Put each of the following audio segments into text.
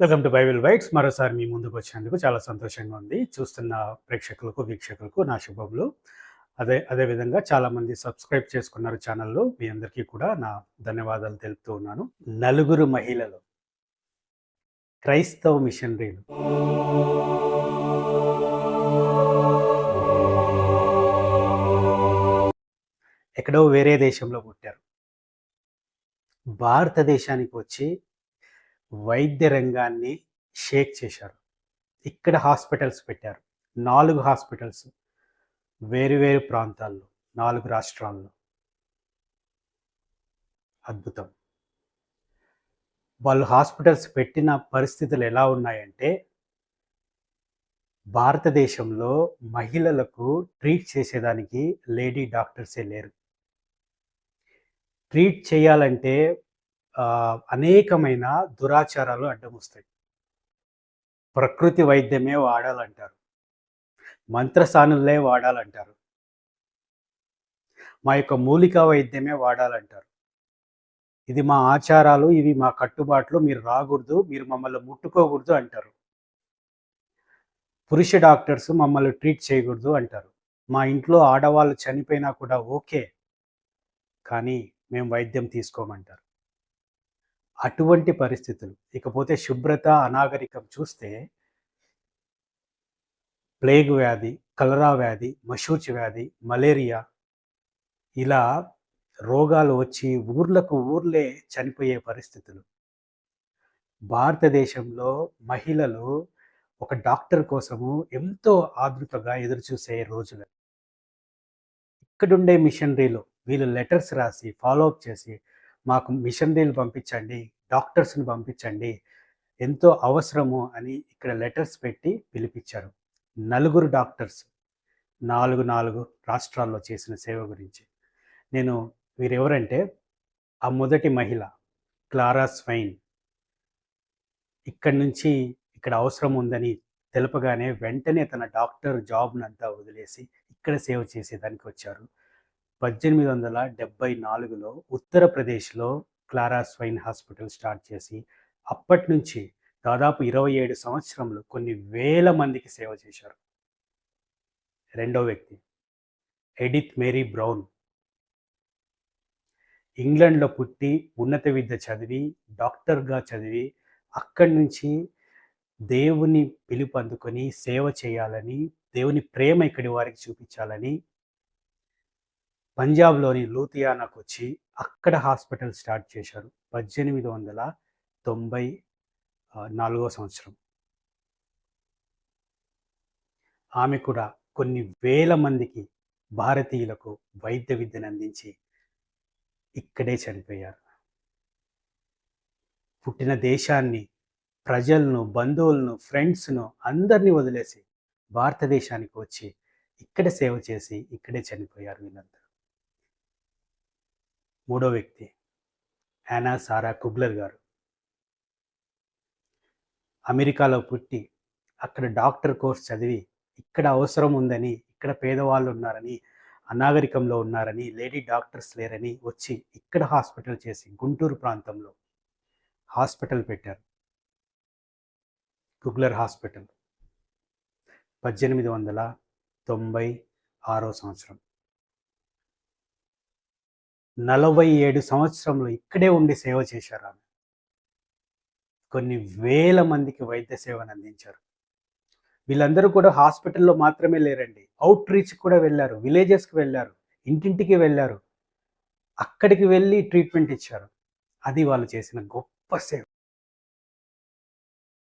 Welcome to Bible whites మరోసారి మీ ముందుకు వచ్చినందుకు చాలా సంతోషంగా ఉంది. చూస్తున్న ప్రేక్షకులకు వీక్షకులకు నా శుభములు. అదే అదేవిధంగా చాలామంది సబ్స్క్రైబ్ చేసుకున్నారు ఛానల్లో. మీ అందరికీ కూడా నా ధన్యవాదాలు తెలుపుతూ ఉన్నాను. నలుగురు మహిళలు. క్రైస్తవ మిషనరీలు. ఎక్కడో వేరే దేశంలో పుట్టారు. భారతదేశానికి వచ్చి వైద్య రంగాన్ని షేక్ చేశారు. ఇక్కడ హాస్పిటల్స్ పెట్టారు. నాలుగు హాస్పిటల్స్ వేరు వేరు ప్రాంతాల్లో నాలుగు రాష్ట్రాల్లో. అద్భుతం. వాళ్ళు హాస్పిటల్స్ పెట్టిన పరిస్థితులు ఎలా ఉన్నాయంటే భారతదేశంలో మహిళలకు ట్రీట్ చేసేదానికి లేడీ డాక్టర్సే లేరు. ట్రీట్ చేయాలంటే అనేకమైన దురాచారాలు అడ్డం వస్తాయి ప్రకృతి వైద్యమే వాడాలంటారు. మంత్రసానులే వాడాలంటారు. మా యొక్క మూలికా వైద్యమే వాడాలంటారు. ఇది మా ఆచారాలు ఇవి మా కట్టుబాట్లు మీరు రాకూడదు మీరు మమ్మల్ని ముట్టుకోకూడదు అంటారు. పురుష డాక్టర్స్ మమ్మల్ని ట్రీట్ చేయకూడదు అంటారు. మా ఇంట్లో ఆడవాళ్ళు చనిపోయినా కూడా ఓకే కానీ మేము వైద్యం తీసుకోమంటారు. అటువంటి పరిస్థితులు. ఇకపోతే శుభ్రత అనాగరికం చూస్తే ప్లేగ్ వ్యాధి కలరా వ్యాధి మషూచి వ్యాధి మలేరియా ఇలా రోగాలు వచ్చి ఊర్లకు ఊర్లే చనిపోయే పరిస్థితులు. భారతదేశంలో మహిళలు ఒక డాక్టర్ కోసము ఎంతో ఆదృతగా ఎదురుచూసే రోజులు. ఇక్కడుండే మిషనరీలో వీళ్ళు లెటర్స్ రాసి ఫాలోఅప్ చేసి మాకు మిషనరీలు పంపించండి డాక్టర్స్ని పంపించండి ఎంతో అవసరము అని ఇక్కడ లెటర్స్ పెట్టి పిలిపించారు. నలుగురు డాక్టర్స్ నాలుగు నాలుగు రాష్ట్రాల్లో చేసిన సేవ గురించి. నేను వీరెవరంటే ఆ మొదటి మహిళ క్లారా స్వైన్. ఇక్కడి నుంచి ఇక్కడ అవసరం ఉందని తెలపగానే వెంటనే తన డాక్టర్ జాబ్నంతా వదిలేసి ఇక్కడ సేవ చేసేదానికి వచ్చారు. పద్దెనిమిది వందల డెబ్బై నాలుగులో ఉత్తరప్రదేశ్లో క్లారా స్వైన్ హాస్పిటల్ స్టార్ట్ చేసి అప్పటి నుంచి దాదాపు ఇరవై ఏడు సంవత్సరంలో కొన్ని వేల మందికి సేవ చేశారు. రెండో వ్యక్తి ఎడిత్ మేరీ బ్రౌన్. ఇంగ్లాండ్లో పుట్టి ఉన్నత విద్య చదివి డాక్టర్గా చదివి అక్కడి నుంచి దేవుని పిలుపు అందుకొని సేవ చేయాలని దేవుని ప్రేమ ఇక్కడి వారికి చూపించాలని పంజాబ్లోని లూథియానాకు వచ్చి అక్కడ హాస్పిటల్ స్టార్ట్ చేశారు పద్దెనిమిది వందల తొంభై నాలుగో సంవత్సరం. ఆమె కూడా కొన్ని వేల మందికి భారతీయులకు వైద్య విద్యను అందించి ఇక్కడే చనిపోయారు. పుట్టిన దేశాన్ని ప్రజలను బంధువులను ఫ్రెండ్స్ను అందరినీ వదిలేసి భారతదేశానికి వచ్చి ఇక్కడ సేవ చేసి ఇక్కడే చనిపోయారు వీళ్ళందరూ. మూడో వ్యక్తి. యానా సారా కుగ్లర్ గారు. అమెరికాలో పుట్టి అక్కడ డాక్టర్ కోర్స్ చదివి ఇక్కడ అవసరం ఉందని ఇక్కడ పేదవాళ్ళు ఉన్నారని అనాగరికంలో ఉన్నారని లేడీ డాక్టర్స్ లేరని వచ్చి ఇక్కడ హాస్పిటల్ చేసి గుంటూరు ప్రాంతంలో హాస్పిటల్ పెట్టారు. Kugler hospital. పద్దెనిమిది వందల తొంభై ఆరో సంవత్సరం. నలభై ఏడు సంవత్సరంలో ఇక్కడే ఉండి సేవ చేశారు ఆమె. కొన్ని వేల మందికి వైద్య సేవను అందించారు. వీళ్ళందరూ కూడా హాస్పిటల్లో మాత్రమే లేరండి. అవుట్ రీచ్ కూడా వెళ్ళారు. విలేజెస్కి వెళ్ళారు. ఇంటింటికి వెళ్ళారు. అక్కడికి వెళ్ళి ట్రీట్మెంట్ ఇచ్చారు. అది వాళ్ళు చేసిన గొప్ప సేవ.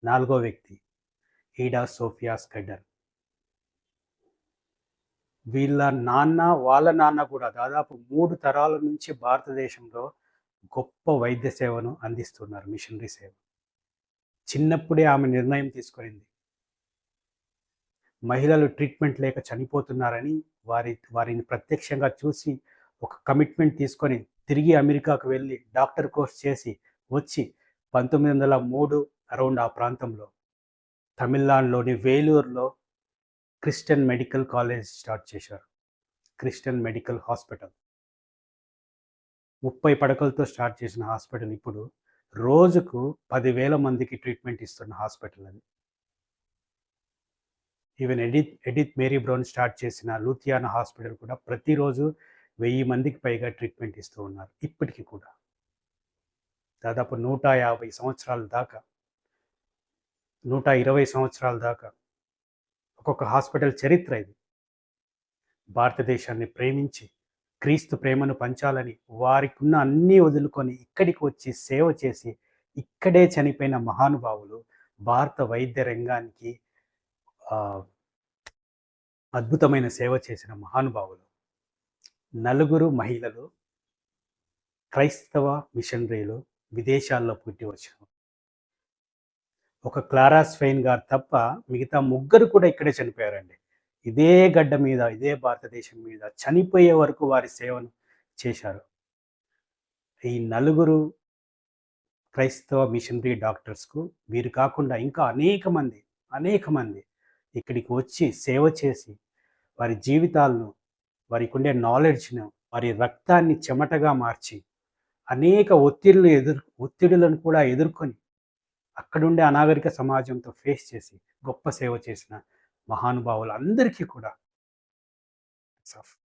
నాలుగో వ్యక్తి ఈడా సోఫియా స్కడ్డర్. వీళ్ళ నాన్న వాళ్ళ నాన్న కూడా దాదాపు మూడు తరాల నుంచి భారతదేశంలో గొప్ప వైద్య సేవను అందిస్తున్నారు మిషనరీ సేవ. చిన్నప్పుడే ఆమె నిర్ణయం తీసుకునింది. మహిళలు ట్రీట్మెంట్ లేక చనిపోతున్నారని వారి వారిని ప్రత్యక్షంగా చూసి ఒక కమిట్మెంట్ తీసుకొని తిరిగి అమెరికాకు వెళ్ళి డాక్టర్ కోర్స్ చేసి వచ్చి పంతొమ్మిది వందల మూడు అరౌండ్ ఆ ప్రాంతంలో తమిళనాడులోని వేలూరులో క్రిస్టియన్ మెడికల్ కాలేజ్ స్టార్ట్ చేశారు క్రిస్టియన్ మెడికల్ హాస్పిటల్ ముప్పై పడకలతో స్టార్ట్ చేసిన హాస్పిటల్ ఇప్పుడు రోజుకు పదివేల మందికి ట్రీట్మెంట్ ఇస్తున్న హాస్పిటల్ అది. Even Edith Edith Mary Brown start చేసిన లూథియానా హాస్పిటల్ కూడా ప్రతిరోజు వెయ్యి మందికి పైగా ట్రీట్మెంట్ ఇస్తూ ఉన్నారు. ఇప్పటికి కూడా. దాదాపు 150 సంవత్సరాల దాకా 120 సంవత్సరాల దాకా ఒక్కొక్క హాస్పిటల్ చరిత్ర ఇది. భారతదేశాన్ని ప్రేమించి, క్రీస్తు ప్రేమను పంచాలని వారికున్న అన్నీ వదులుకొని ఇక్కడికి వచ్చి సేవ చేసి, ఇక్కడే చనిపోయిన మహానుభావులు భారత వైద్య రంగానికి అద్భుతమైన సేవ చేసిన మహానుభావులు. నలుగురు మహిళలు క్రైస్తవ మిషనరీలు విదేశాల్లో పుట్టి వచ్చారు. ఒక క్లారా స్వెయిన్ గారు తప్ప మిగతా ముగ్గురు కూడా ఇక్కడే చనిపోయారండి. ఇదే గడ్డ మీద, ఇదే భారతదేశం మీద చనిపోయే వరకు వారి సేవను చేశారు. ఈ నలుగురు క్రైస్తవ మిషనరీ డాక్టర్స్‌కు వీరు కాకుండా ఇంకా అనేక మంది, అనేక మంది ఇక్కడికి వచ్చి సేవ చేసి, వారి జీవితాలను, వారికి ఉండే నాలెడ్జ్‌ను, వారి రక్తాన్ని చెమటగా మార్చి, అనేక ఒత్తిళ్ళు ఎదుర్ ఒత్తిడులను కూడా ఎదుర్కొని, అక్కడుండే అనాగరిక సమాజంతో ఫేస్ చేసి, గొప్ప సేవ చేసిన మహానుభావులు అందరికీ కూడా సఫ్